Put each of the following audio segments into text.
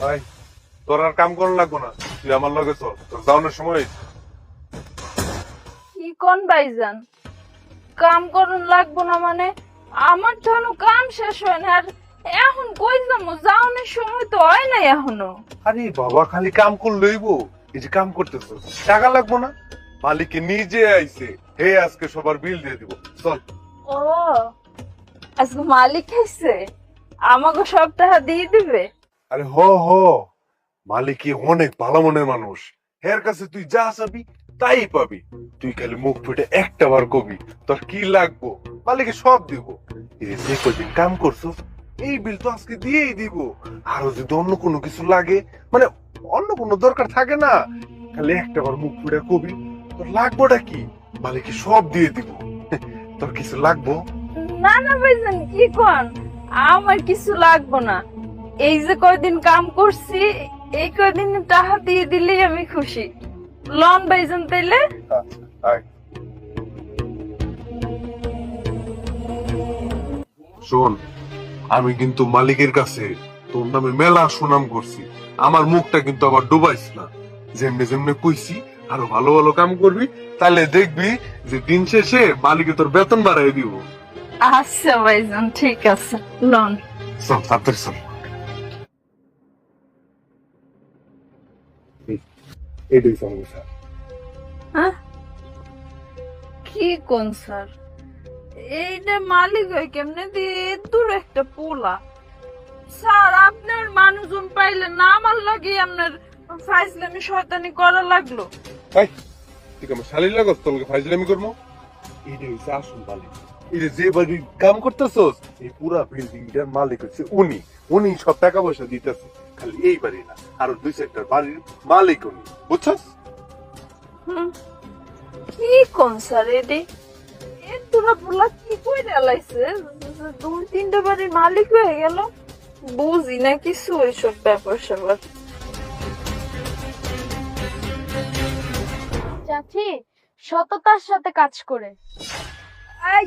ভাই তোর আর কাম করা লাগবো না। তুই আমার লগে চল তোর যাওয়ানোর সময়। কি কোন ভাইজান? কাম করুন লাগবো না মানে? আমার তো কাম শেষ হয় না আর এখন কই যাব? যাওনের সময় তো হয় নাই এখনও। আরে বাবা খালি কাম করলেই বো এই যে কাম করতেছ টাকা লাগবো না? মালিকে নিজে আইছে হে আজকে সবার বিল দিয়ে দিব। চল। ও আজকে মালিক খাইছে আমাকে সব টাকা দিয়ে দিবে? আরে হ হ মালিকই অনেক ভালো মনের মানুষ। হের কাছে তুই যা চাবি, তাই পাবি। তুই খালি মুখ ফুটে একটা বার কবি, তোর কি লাগবো? মালিকে সব দিব। এই যে কদিন কাম করছ, এই বিল তো আজকে দিয়েই দিব। আরও যদি অন্য কোনো কিছু লাগে মানে অন্য কোনো দরকার থাকে না, খালি একটা বার মুখ ফুটে কবি। তোর লাগবোটা কি? মালিকে সব দিয়ে দিব। তোর কিছু লাগবো? না না ভাইজান, কি কোন? আমার কিছু লাগবো না। এই যে কয়দিন কাম করছি এই কয়দিন টাকা দিয়ে দিলেই আমি খুশি। লন ভাইজান তাইলে? শোন আমি কিন্তু মালিকের কাছে তোর নামে মেলা সুনাম করছি। আমার মুখটা কিন্তু আবার ডুবাইস না। যেমনে যেমনে কইছি আরও ভালো ভালো কাম করবি তাহলে দেখবি যে দিন শেষে মালিকে তোর বেতন বাড়াই দিব। আচ্ছা ভাইজান ঠিক আছে। লন। চল তাড়াতাড়ি এটাই সমস্যা হ্যাঁ কি কোন স্যার এইটা মালিক হয় কেমনে দিয়ে দূর একটা পোলা? স্যার আপনার মানুষজন পাইলে না আমার লাগে আপনার ফাইজলামি শয়তানি করা লাগল। ভাই তুই আমার শালির লাগত তোকে ফাইজলামি করব? এটা হচ্ছে আসল মালিক। যে কাম করতেছস এই পুরা বিল্ডিংটার মালিক হচ্ছে উনি। উনি সব টাকা পয়সা দিতেছে। খালি এই বাড়ি না আরও দুই সেক্টর বাড়ির মালিক উনি। বুঝছস? কি কোন স্যার এডি তোরা পোলা কি কই ডালাইছে দুই তিনটা বাড়ির মালিক হয়ে গেল। বুঝি না কিছু ওইসব ব্যাপার স্যাপার। চাচি সততার সাথে কাজ করে। এই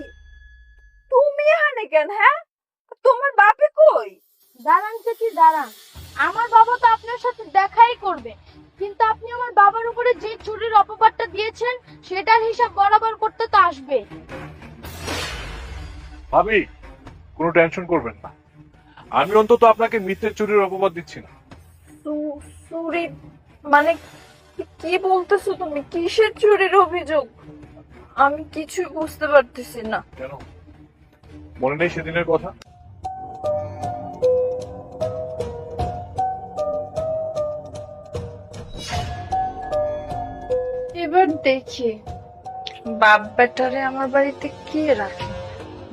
তুমি এখানে কেন হ্যাঁ? তোমার বাপে কই? দাঁড়ান চাচি দাঁড়ান। আমার বাবা তো আপনার সাথে দেখাই করবে। কিন্তু আপনি আমার বাবার উপরে যে চুরির অপবাদটা দিয়েছেন সেটার হিসাব বরাবর করতে তো আসবে। ভাবি কোনো টেনশন করবেন না। আমি অন্তত আপনাকে মিথ্যে চুরির অপবাদ দিচ্ছি না। চুরি মানে কি- কি বলতেছো তুমি? কিসের চুরির অভিযোগ? আমি কিছু বুঝতে পারতেছি না। কেন? মনে নেই সেদিনের কথা? এবার দেখি। বাপ বেটারে আমার বাড়িতে কে রাখে?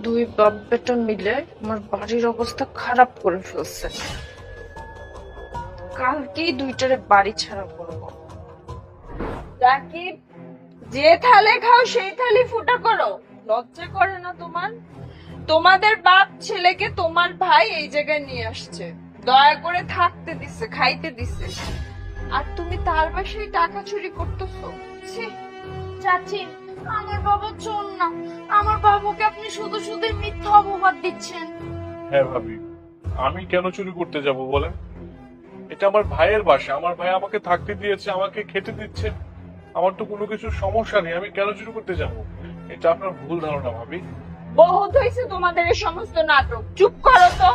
দুই বাপ বেটা মিলে আমার বাড়ির অবস্থা খারাপ করে ফেলছে। কালকেই দুইটারে বাড়ি ছাড়া করব। রাকিব, যে থালে খাও, সেই থালি ফুটা করো। লজ্জা করে না তোমার? তোমাদের বাপ ছেলেকে তোমার ভাই এই জায়গায় নিয়ে আসছে। দয়া করে থাকতে দিছে, খাইতে দিছে। আর তুমি তার বাসায় টাকা চুরি করতেছো? ছি চাচি আমার বাবা চোর না আমার বাবাকে আপনি শুধু শুধু মিথ্যা অপবাদ দিচ্ছেন। হ্যাঁ ভাবি আমি কেন চুরি করতে যাব বলেন? এটা আমার ভাইয়ের বাসা। আমার ভাই আমাকে থাকতে দিয়েছে আমাকে খেতে দিচ্ছে। আমার তো কোনো কিছু সমস্যা নেই আমি কেন চুরি করতে যাব? এটা আপনার ভুল ধারণা ভাবি। বহুত হয়েছে তোমাদের এই সমস্ত নাটক। চুপ করো তো।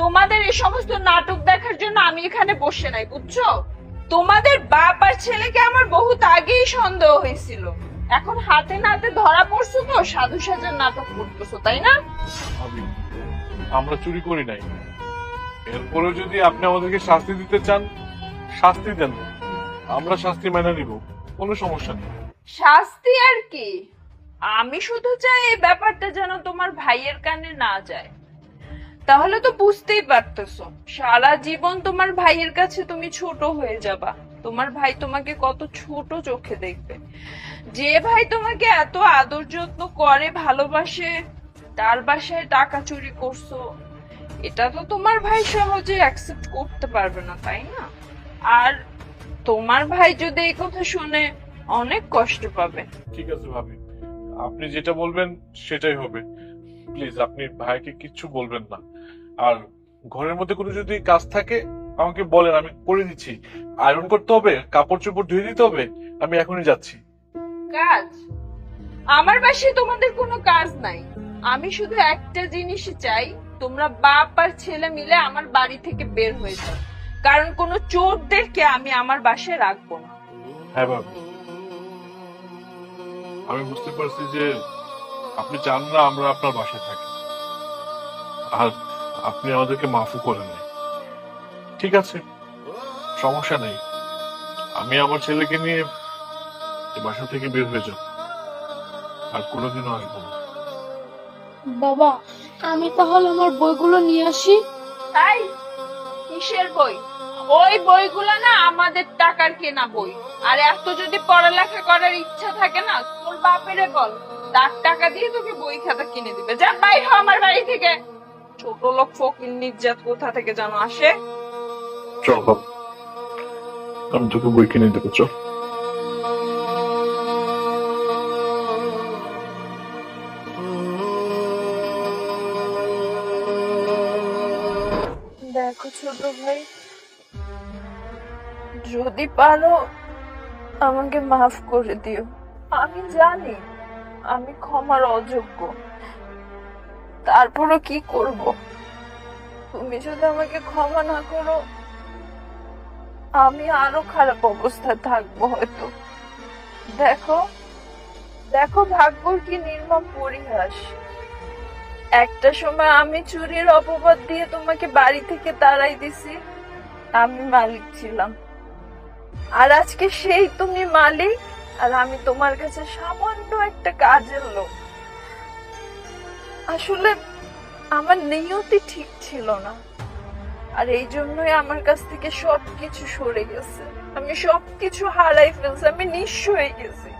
তোমাদের এই সমস্ত নাটক দেখার জন্য আমি এখানে বসে নাই বুঝছ? তোমাদের বাপ আর ছেলেকে আমার বহুত আগেই সন্দেহ হয়েছিল। এখন হাতে নাতে ধরা পড়ছো তো সাধু সাজার নাটক করতেছো তাই না? আমরা চুরি করি নাই। এরপরেও যদি আপনি আমাদেরকে শাস্তি দিতে চান শাস্তি দেন। আমরা শাস্তি মেনে নিব কোনো সমস্যা নেই। শাস্তি আর কি? আমি শুধু চাই এই ব্যাপারটা যেন তোমার ভাইয়ের কানে না যায়। তাহলে তো বুঝতেই পারতেছো। সারা জীবন তোমার ভাইয়ের কাছে তুমি ছোট হয়ে যাবা। তোমার ভাই তোমাকে কত ছোট চোখে দেখবে। যে ভাই তোমাকে এত আদর যত্ন করে, ভালোবাসে, তার বাসায় টাকা চুরি করছ, এটা তো তোমার ভাই সহজে অ্যাকসেপ্ট করতে পারবে না, তাই না? আর তোমার ভাই যদি এই কথা শুনে অনেক কষ্ট পাবে। ঠিক আছে ভাবি। আপনি যেটা বলবেন সেটাই হবে। প্লিজ, আপনি ভাইকে কিচ্ছু বলবেন না। আর ঘরের মধ্যে কোনো যদি কাজ থাকে আমাকে বলেন আমি করে দিচ্ছি। আয়রন করতে হবে কাপড় চোপড় ধুয়ে দিতে হবে আমি এখনই যাচ্ছি। কাজ? আমার বাসায় তোমাদের কোনো কাজ নাই। আমি শুধু একটা জিনিস চাই তোমরা বাপ আর ছেলে মিলে আমার বাড়ি থেকে বের হয়ে যাও। কারণ কোনো চোরদেরকে আমি আমার বাসায় রাখব না। হ্যাঁ ভাবি আমি বুঝতে পারছি যে আপনি চান না আমরা আপনার বাসায় থাকি। আর আপনি আমাদেরকে মাফও করেন নাই ঠিক আছে সমস্যা নেই। আমি আমার ছেলেকে নিয়ে এই বাসা থেকে বের হয়ে যাব। আর কোনোদিনও আসব না। বাবা আমি তাহলে আমার বইগুলো নিয়ে আসি? তাই? কিসের বই? ওই বইগুলো না আমাদের টাকার কেনা বই। আর এত যদি পড়ালেখা করার ইচ্ছা থাকে না তোর বাপেরে বল তার টাকা দিয়ে তোকে বই খাতা কিনে দিবে। যা বাইর হ আমার বাড়ি থেকে। ছোট লোক ফকির নির্যাত কোথা থেকে যেন আসে? চল বাবা আমি তোকে বই কিনে দেবো চল। দেখো ছোট ভাই যদি পারো আমাকে মাফ করে দিও। আমি জানি আমি ক্ষমার অযোগ্য। তারপরও কি করব? তুমি যদি আমাকে ক্ষমা না করো, আমি আরও খারাপ অবস্থায় থাকব হয়তো। দেখো দেখো ভাগ্যর কি নির্মম পরিহাস। একটা সময় আমি চুরির অপবাদ দিয়ে তোমাকে বাড়ি থেকে তাড়াই দিছি, আমি মালিক ছিলাম। আর আজকে সেই তুমি মালিক, আর আমি তোমার কাছে সামান্য একটা কাজের লোক। আসলে আমার নিয়তি ঠিক ছিল না। আর এই জন্যই আমার কাছ থেকে সবকিছু সরে গেছে। আমি সবকিছু হারাই ফেলছি, আমি নিঃস্ব হয়ে গেছি।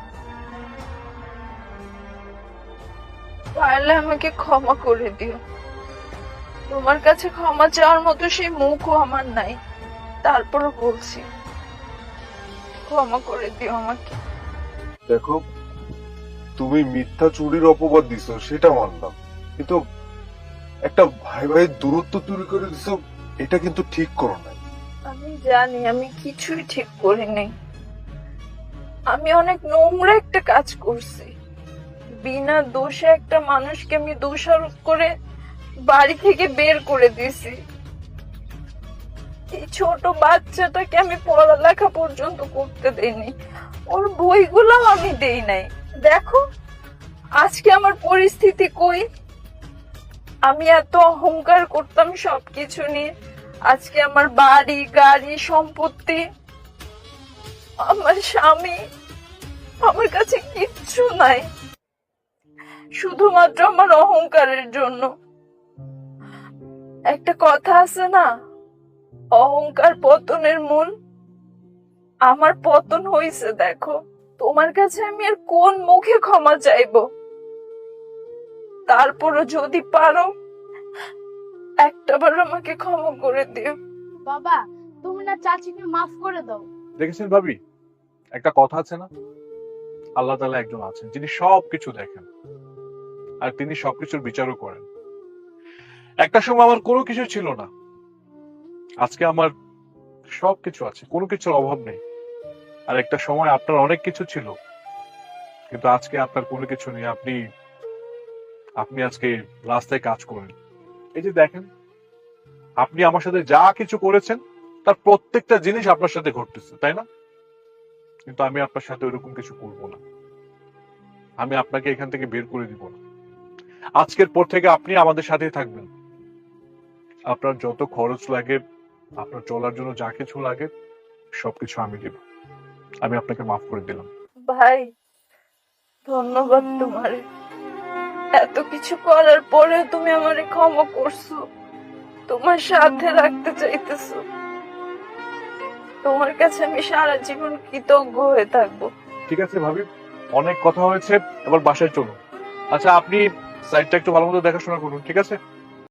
পারলে আমাকে ক্ষমা করে দিও। তোমার কাছে ক্ষমা চাওয়ার মতো সেই মুখও আমার নাই। তারপরও বলছি, ক্ষমা করে দিও আমাকে। দেখো, তুমি মিথ্যা চুরির অপবাদ দিছো, সেটা মানলাম। কিন্তু একটা ভাই ভাইয়ের দূরত্ব তৈরি করে দিছো, এটা কিন্তু ঠিক করো নাই। আমি জানি, আমি কিছুই ঠিক করিনি আমি অনেক নোংরা একটা কাজ করছি। বিনা দোষে একটা মানুষকে আমি দোষারোপ করে বাড়ি থেকে বের করে দিয়েছি। এই ছোট বাচ্চাটাকে আমি পড়ালেখা পর্যন্ত করতে দেইনি। ওর বইগুলো আমি দেই নাই। দেখো, আজকে আমার পরিস্থিতি কই? আমি এত অহংকার করতাম সবকিছু নিয়ে। আজকে আমার বাড়ি, গাড়ি, সম্পত্তি, আমার স্বামী, আমার কাছে কিচ্ছু নাই। শুধুমাত্র আমার অহংকারের জন্য। একটা কথা আছে না, অহংকার পতনের মূল। আমার পতন হইছে, দেখো। তোমার কাছে আমি আর কোন মুখে ক্ষমা চাইব? তারপরও যদি পারো একটাবার আমাকে ক্ষমা করে দিও। বাবা তুমি না চাচিকে মাফ করে দাও। দেখেছেন ভাবি একটা কথা আছে না? আল্লাহ তালা একজন আছেন যিনি সবকিছু দেখেন আর তিনি সবকিছুর বিচারও করেন। একটা সময় আমার কোনো কিছু ছিল না। আজকে আমার সবকিছু আছে কোনো কিছুর অভাব নেই। আর একটা সময় আপনার অনেক কিছু ছিল কিন্তু আজকে আপনার কোনো কিছু নেই। আপনি আপনি আজকে রাস্তায় কাজ করেন। এই যে দেখেন, আপনি আমার সাথে যা কিছু করেছেন, তার প্রত্যেকটা জিনিস আপনার সাথে ঘটতেছে, তাই না? কিন্তু আমি আপনার সাথে ওইরকম কিছু করব না। আমি আপনাকে এখান থেকে বের করে দিব না। আজকের পর থেকে আপনি আমাদের সাথেই থাকবেন। আপনার যত খরচ লাগে, আপনার চলার জন্য যা কিছু লাগে, সবকিছু আমি দেব। আমি আপনাকে মাফ করে দিলাম। ভাই, ধন্যবাদ তোমারে। এত কিছু করার পরে তুমি আমারে ক্ষমা করছ। তোমার সাথে রাখতে চাইতেছো। তোমার কাছে আমি সারা জীবন কৃতজ্ঞ হয়ে থাকব। ঠিক আছে ভাবি, অনেক কথা হয়েছে, এবার বাসায় চলুন। আচ্ছা আপনি সাইডটা একটু ভালো মতো দেখাশোনা করুন, ঠিক আছে?